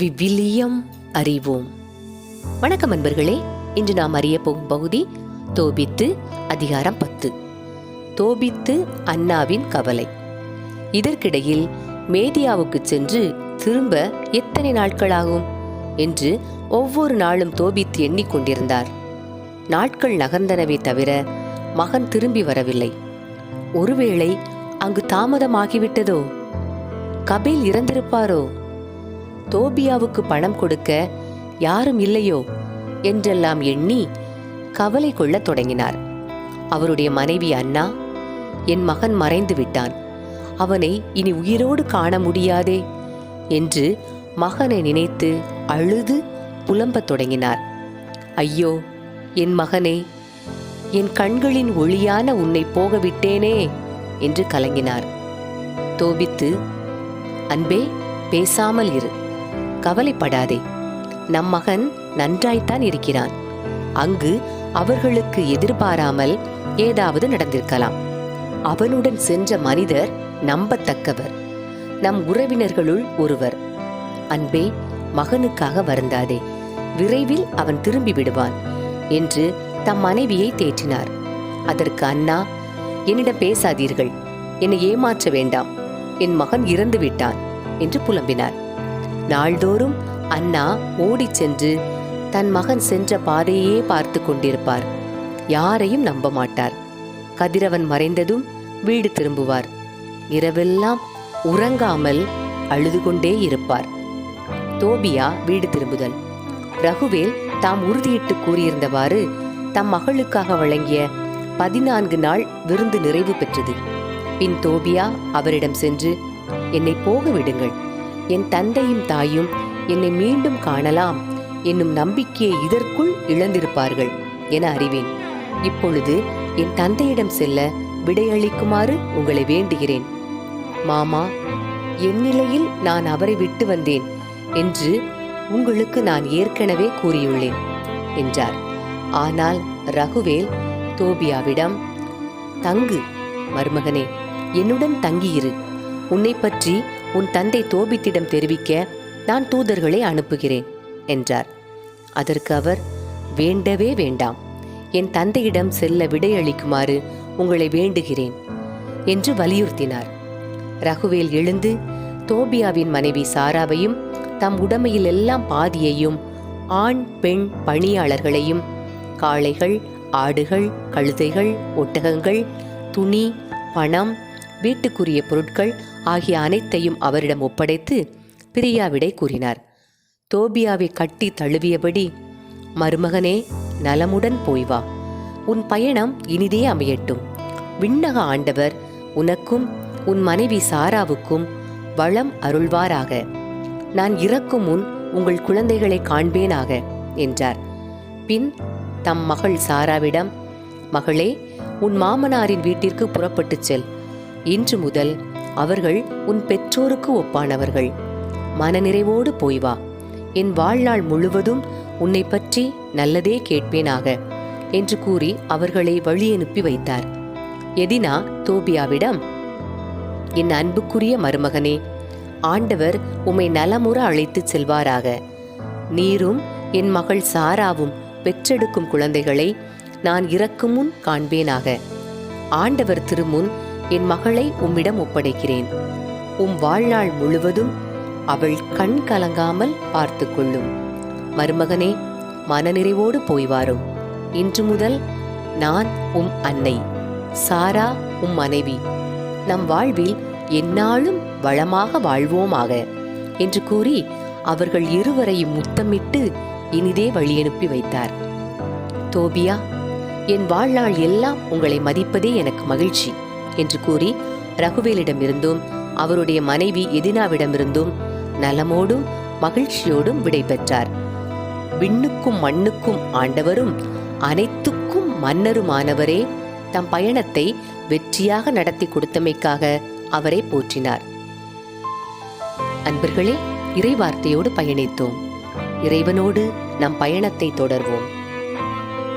விவிலியம் அறிவோம். வணக்கம் அன்பர்களே இன்று நாம் அறிய போகும் பகுதி தோபித்து அதிகாரம் பத்து. தோபித்து அண்ணாவின் கவலை. இதற்கிடையில் மேதியாவுக்கு சென்று திரும்ப எத்தனை நாட்களாகும் என்று ஒவ்வொரு நாளும் தோபித்து எண்ணிக்கொண்டிருந்தார் நாட்கள் நகர்ந்தனவே தவிர மகன் திரும்பி வரவில்லை. ஒருவேளை அங்கு தாமதமாகிவிட்டதோ? கபில் இறந்திருப்பாரோ? தோபியாவுக்கு பணம் கொடுக்க யாரும் இல்லையோ என்றெல்லாம் எண்ணி கவலை கொள்ளத் தொடங்கினார். அவருடைய மனைவி அண்ணா என் மகன் மறைந்து விட்டான். அவனை இனி உயிரோடு காண முடியாதே என்று மகனை நினைத்து அழுது புலம்பத் தொடங்கினார். ஐயோ என் மகனே என் கண்களின் ஒளியான உன்னை போகவிட்டேனே என்று கலங்கினார். தோபித்து அன்பே பேசாமல் இரு. கவலைப்படாதே. நம் மகன் நன்றாய்த்தான் இருக்கிறான். அங்கு அவர்களுக்கு எதிர்பாராமல் ஏதாவது நடந்திருக்கலாம். அவனுடன் சென்ற மனிதர் நம்பத்தக்கவர். நம் உறவினர்களுள் ஒருவர். அன்பே மகனுக்காக வருந்தாதே. விரைவில் அவன் திரும்பி விடுவான் என்று தம் மனைவியை தேற்றினார். அதற்கு அண்ணா என்னிடம் பேசாதீர்கள். என்னை ஏமாற்ற வேண்டாம். என் மகன் இறந்து விட்டான் என்று புலம்பினார். நாள்தோறும் அண்ணா ஓடிச் சென்று தன் மகன் சென்ற பாதையே பார்த்து கொண்டிருப்பார். யாரையும் நம்ப மாட்டார். கதிரவன் மறைந்ததும் வீடு திரும்புவார். இரவெல்லாம் உறங்காமல் அழுது கொண்டே இருப்பார். தோபியா வீடு திரும்புதல். ரகுவேல் தாம் உறுதியிட்டு கூறியிருந்தவாறு தம் மகளுக்காக வழங்கிய பதினான்கு நாள் விருந்து நிறைவு பெற்றது. பின் தோபியா அவரிடம் சென்று என்னை போக விடுங்கள். என் தந்தையும் தாயும் என்னை மீண்டும் காணலாம் என்னும் நம்பிக்கையை இதற்குள் இழந்திருப்பார்கள் என அறிவேன். இப்பொழுது என் தந்தையிடம் செல்ல விடையளிக்குமாறு உங்களை வேண்டுகிறேன். மாமா என் நிலையில் நான் அவரை விட்டு வந்தேன் என்று உங்களுக்கு நான் ஏற்கனவே கூறியுள்ளேன் என்றார். ஆனால் ரகுவேல் தோபியாவிடம் தங்கு மருமகனே என்னுடன் தங்கியிரு. உன்னை பற்றி உன் தந்தை தோபித்திடம் தெரிவிக்க நான் தூதர்களை அனுப்புகிறேன் என்றார். அதற்கு அவர் வேண்டவே வேண்டாம். என் தந்தையிடம் செல்ல விடையளிக்குமாறு உங்களை வேண்டுகிறேன் என்று வலியுறுத்தினார். ரகுவேல் எழுந்து தோபியாவின் மனைவி சாராவையும் தம் உடமையில் எல்லாம் பாதியையும் ஆண் பெண் பணியாளர்களையும் காளைகள் ஆடுகள் கழுதைகள் ஒட்டகங்கள் துணி பணம் வீட்டுக்குரிய பொருட்கள் ஆகிய அனைத்தையும் அவரிடம் ஒப்படைத்து பிரியாவிடை கூறினார். தோபியாவை கட்டி தழுவியபடி மருமகனே நலமுடன் போய் வா. உன் பயணம் இனிதே அமையட்டும். விண்ணக ஆண்டவர் உனக்கும் உன் மனைவி சாராவுக்கும் வளம் அருள்வாராக. நான் இறக்கும் முன் உங்கள் குழந்தைகளை காண்பேனாக என்றார். பின் தம் மகள் சாராவிடம் மகளே உன் மாமனாரின் வீட்டிற்கு புறப்பட்டுச் செல். இன்று முதல் அவர்கள் உன் பெற்றோருக்கு ஒப்பானவர்கள். மனநிறைவோடு போய் வா. என் வாழ்நாள் முழுவதும் உன்னை பற்றி நல்லதே கேட்பேனாக என்று கூறி அவர்களை வழியனுப்பி வைத்தார். எதினா தோபியாவிடம் என் அன்புக்குரிய மருமகனே ஆண்டவர் உம்மை நலமுற அழைத்துச் செல்வாராக. நீரும் என் மகள் சாராவும் பெற்றெடுக்கும் குழந்தைகளை நான் இறக்கும் முன் காண்பேனாக. ஆண்டவர் திருமுன் என் மகளை உம்மிடம் ஒப்படைக்கிறேன். உம் வாழ்நாள் முழுவதும் அவள் கண் கலங்காமல் பார்த்து கொள்ளும் மருமகனே மனநிறைவோடு போய் வாரும். இன்று முதல் நான் உம் அன்னை சாரா உம் மனைவி. நம் வாழ்வில் எந்நாளும் வளமாக வாழ்வோமாக என்று கூறி அவர்கள் இருவரையும் முத்தமிட்டு இனிதே வழியனுப்பி வைத்தார். தோபியா என் வாழ்நாள் எல்லாம் உங்களை மதிப்பதே எனக்கு மகிழ்ச்சி. என்று கூறி ரகுவேலிடமிருந்தும் அவருடைய மனைவி எதினாவிடமிருந்தும் நலமோடும் மகிழ்ச்சியோடும் விடை பெற்றார் விண்ணுக்கும் மண்ணுக்கும் ஆண்டவரும் அனைத்துக்கும் மன்னருமானவரே தம் பயணத்தை வெற்றியாக நடத்தி கொடுத்தமைக்காக அவரை போற்றினார். அன்பர்களே இறைவார்த்தையோடு பயணித்தோம். இறைவனோடு நம் பயணத்தை தொடர்வோம்.